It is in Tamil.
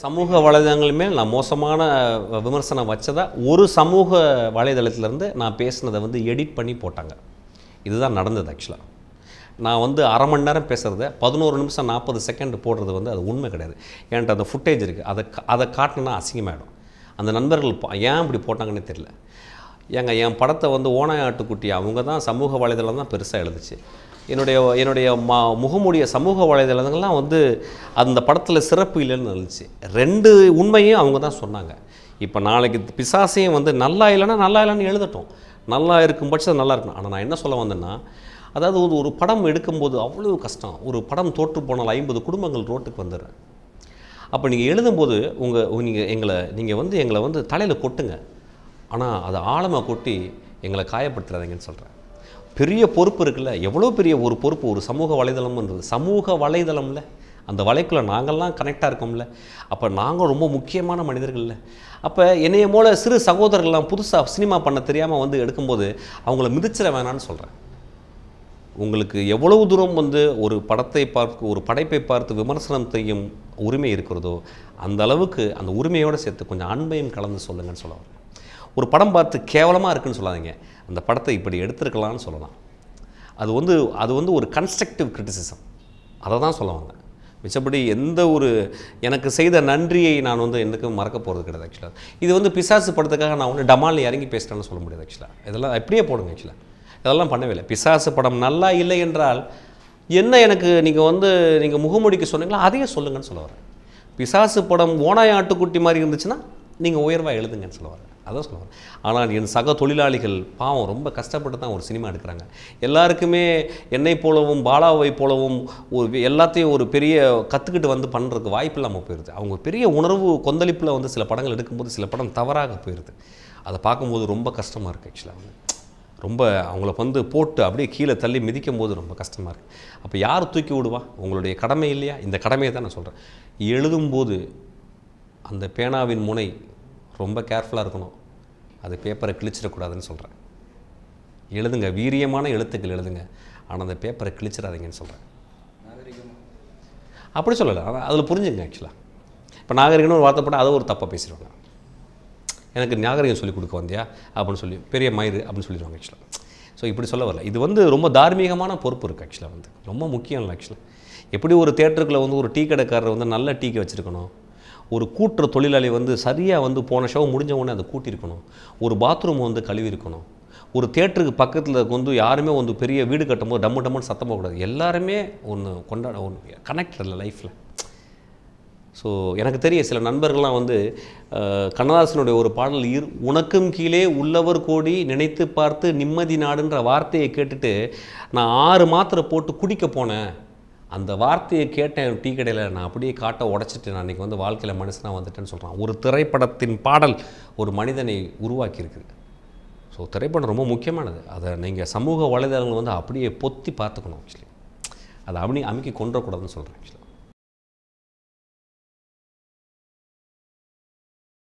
சமூக வலைதளங்கள் மேல் நான் மோசமான விமர்சனம் வச்சதா? ஒரு சமூக வலைதளத்திலேருந்து நான் பேசினதை வந்து எடிட் பண்ணி போட்டாங்க. இதுதான் நடந்தது ஆக்சுவலாக நான் வந்து அரை மணி நேரம் பேசுகிறத பதினோரு நிமிஷம் நாற்பது செகண்ட் போடுறது வந்து அது உண்மை கிடையாது. என்கிட்ட அந்த ஃபுட்டேஜ் இருக்குது அதை அதை காட்டினா அசிங்கமாயிடும். அந்த நண்பர்கள் ஏன் இப்படி போட்டாங்கன்னு தெரியல. ஏங்க என் படத்தை வந்து ஓனாய் ஆட்டுக்குட்டி அவங்க தான் சமூக வலைதளம் தான் பெருசாக எழுதுச்சு. என்னுடைய என்னுடைய மா முகமுடைய சமூக வலைதளங்கள்லாம் வந்து அந்த படத்தில் சிறப்பு இல்லைன்னு இருந்துச்சு. ரெண்டு உண்மையும் அவங்க தான் சொன்னாங்க. இப்போ நாளைக்கு பிசாசையும் வந்து நல்லா இல்லைன்னா நல்லா இல்லைன்னு எழுதட்டும். நல்லா இருக்கும் பட்சம் நல்லா இருக்கணும். ஆனால் நான் என்ன சொல்ல வந்தேன்னா அதாவது ஒரு ஒரு படம் எடுக்கும்போது அவ்வளோ கஷ்டம். ஒரு படம் தோற்று போனால் ஐம்பது குடும்பங்கள் ரோட்டுக்கு வந்துடுறேன். அப்போ நீங்கள் எழுதும்போது உங்கள் நீங்கள் எங்களை நீங்கள் வந்து எங்களை வந்து தலையில் கொட்டுங்க. ஆனால் அதை ஆழமாக கொட்டி எங்களை காயப்படுத்துறாதீங்கன்னு சொல்கிறேன் பெரிய பொறுப்பு இருக்குல்ல? எவ்வளோ பெரிய ஒரு பொறுப்பு? ஒரு சமூக வலைதளம்ன்றது. சமூக வலைதளம்ல. அந்த வலைக்குள்ளே நாங்கள்லாம் கனெக்டாக இருக்கோம்ல. அப்போ நாங்கள் ரொம்ப முக்கியமான மனிதர்கள்ல. அப்போ என்னைய போல சிறு சகோதரர்கள்லாம் புதுசாக சினிமா பண்ண தெரியாமல் வந்து எடுக்கும்போது அவங்கள மிதிச்சிட வேணான்னு சொல்கிறேன் உங்களுக்கு எவ்வளவு தூரம் வந்து ஒரு படத்தை பார்த்து ஒரு படைப்பை பார்த்து விமர்சனம் செய்யும் உரிமை இருக்கிறதோ அந்த அளவுக்கு அந்த உரிமையோடு சேர்த்து கொஞ்சம் அன்பையும் கலந்து சொல்லுங்கன்னு சொல்லுவாங்க ஒரு படம் பார்த்து கேவலமாக இருக்குன்னு சொல்லாதீங்க. அந்த படத்தை இப்படி எடுத்திருக்கலாம்னு சொல்லலாம். அது வந்து அது வந்து ஒரு கன்ஸ்ட்ரக்டிவ் கிரிட்டிசிசம் அதை தான் சொல்லுவாங்க. மிச்சப்படி எந்த ஒரு எனக்கு செய்த நன்றியை நான் வந்து என்றைக்கும் மறக்க போகிறது கிடையாது ஆக்சுவலாக இது வந்து பிசாசு படத்துக்காக நான் வந்து டமாலில் இறங்கி பேசிட்டேன்னு சொல்ல முடியாது ஆக்சுவலாக இதெல்லாம் அப்படியே போடுங்க ஆக்சுவலாக இதெல்லாம் பண்ணவே இல்லை. பிசாசு படம் நல்லா இல்லை என்றால் என்ன எனக்கு நீங்கள் வந்து நீங்கள் முகமூடிக்கு சொன்னீங்களோ அதையே சொல்லுங்கன்னு சொல்ல வரேன். பிசாசு படம் ஓனாய் ஆட்டுக்குட்டி மாதிரி இருந்துச்சுன்னா நீங்கள் உயர்வாக எழுதுங்கன்னு சொல்ல வரேன். அதான் சொல்லுவாங்க. ஆனால் என் சக தொழிலாளிகள் பாவம் ரொம்ப கஷ்டப்பட்டு தான் ஒரு சினிமா எடுக்கிறாங்க. எல்லாருக்குமே என்னை போலவும் பாலாவை போலவும் ஒரு எல்லாத்தையும் ஒரு பெரிய கற்றுக்கிட்டு வந்து பண்ணுறதுக்கு வாய்ப்பு இல்லாமல் போயிடுது அவங்க பெரிய உணர்வு கொந்தளிப்பில் வந்து சில படங்கள் எடுக்கும்போது சில படம் தவறாக போயிடுது அதை பார்க்கும்போது ரொம்ப கஷ்டமாக இருக்குது ஆக்சுவலாக வந்து ரொம்ப அவங்கள வந்து போட்டு அப்படியே கீழே தள்ளி மிதிக்கும் போது ரொம்ப கஷ்டமாக இருக்குது அப்போ யார் தூக்கி விடுவா? உங்களுடைய கடமை இல்லையா? இந்த கடமையை தான் நான் சொல்கிறேன் எழுதும்போது அந்த பேனாவின் முனை ரொம்ப கேர்ஃபுல்லாக இருக்கணும். அது பேப்பரை கிழிச்சிடக்கூடாதுன்னு சொல்கிறேன் எழுதுங்க வீரியமான எழுத்துக்கள் எழுதுங்க. ஆனால் அந்த பேப்பரை கிழிச்சிடாதீங்கன்னு சொல்கிறேன் அப்படி சொல்லலை. ஆனால் அதில் புரிஞ்சுங்க ஆக்சுவலாக இப்போ நாகரிகம்னு ஒரு வார்த்தை போட்டால் அதை ஒரு தப்பாக பேசிடுவாங்க. எனக்கு நாகரிகம் சொல்லிக் கொடுக்க வந்தியா? அப்படின்னு சொல்லி பெரிய மயிறு அப்படின்னு சொல்லிடுவாங்க ஆக்சுவலாக ஸோ இப்படி சொல்ல வரல. இது வந்து ரொம்ப தார்மீகமான பொறுப்பு இருக்குது ஆக்சுவலாக வந்து. ரொம்ப முக்கியம் இல்லை ஆக்சுவலாக எப்படி ஒரு தேட்டருக்குள்ளே வந்து ஒரு டீ கடைக்காரர் வந்து நல்ல டீக்கு வச்சுருக்கணும்? ஒரு கூட்டுற தொழிலாளி வந்து சரியாக வந்து போன ஷோ முடிஞ்ச உடனே அதை கூட்டியிருக்கணும். ஒரு பாத்ரூம் வந்து கழுவி இருக்கணும் ஒரு தேட்டருக்கு பக்கத்தில் வந்து யாருமே வந்து பெரிய வீடு கட்டும்போது டம்மு டம்முன்னு சத்தம் போகக்கூடாது எல்லாருமே ஒன்று கொண்டாட ஒன்று கனெக்ட் இல்லை லைஃப்பில் ஸோ எனக்கு தெரிய சில நண்பர்கள்லாம் வந்து கண்ணதாசனுடைய ஒரு பாடல் இர் உனக்கும் கீழே உள்ளவர் கோடி நினைத்து பார்த்து நிம்மதி நாடுன்ற வார்த்தையை கேட்டுட்டு நான் ஆறு மாத்திரை போட்டு குடிக்க போனேன். அந்த வார்த்தையை கேட்டேன் டீ கடையில் நான் அப்படியே காட்டை உடைச்சிட்டு நான் இன்றைக்கி வந்து வாழ்க்கையில் மனுஷனாக வந்துட்டேன்னு சொல்கிறான் ஒரு திரைப்படத்தின் பாடல் ஒரு மனிதனை உருவாக்கியிருக்குது ஸோ திரைப்படம் ரொம்ப முக்கியமானது. அதை நீங்கள் சமூக வலைதளங்கள் வந்து அப்படியே பொத்தி பார்த்துக்கணும் ஆக்சுவலி அதை அப்படி அமுக்கி கொண்டுறக்கூடாதுன்னு சொல்கிறேன் ஆக்சுவலி